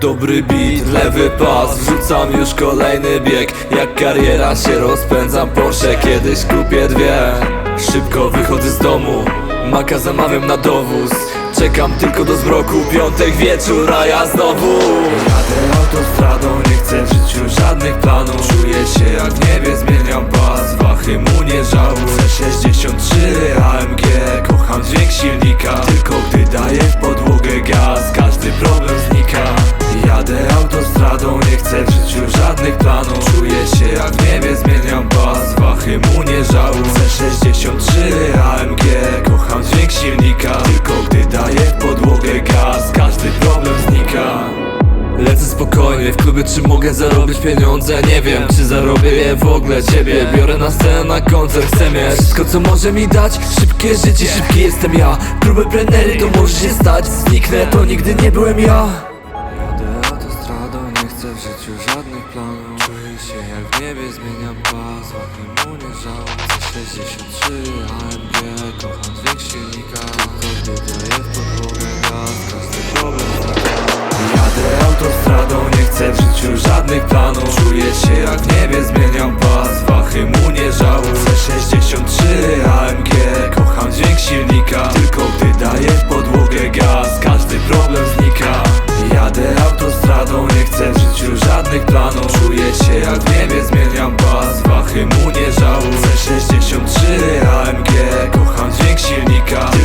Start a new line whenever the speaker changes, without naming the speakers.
Dobry beat, lewy pas, wrzucam już kolejny bieg. Jak kariera się rozpędzam Porsche, kiedyś kupię dwie. Szybko wychodzę z domu, maka zamawiam na dowóz. Czekam tylko do zmroku, piątek wieczór, a ja znowu. Jadę autostradą, nie chcę w życiu żadnych planów. Czuję się jak w mu nie żałuję 63 AMG, kocham dźwięk silnika Tylko gdy daję w podłogę gaz, każdy problem znika. Lecę spokojnie, w klubie czy mogę zarobić pieniądze? Nie wiem, czy zarobię je w ogóle ciebie. Biorę na scenę, na koncert, chcę mieć Wszystko co może mi dać, szybkie życie, szybki jestem ja. Próby plenery to może się stać. Zniknę, to nigdy nie byłem ja planu Czuję się jak w niebie, zmieniam pas Wachnie mu nie żał C63 AMG, kocham dźwięk silnika. Tobie daję w podłogę gaz, każdy problem znika Jadę autostradą, nie chcę w życiu żadnych planów. Czuję się jak w niebie, zmieniam pas. Wachy mu nie żału C63 AMG, kocham dźwięk silnika. Tylko gdy daję w podłogę gaz, każdy problem znika nie żałuję. 63 AMG, kocham dźwięk silnika.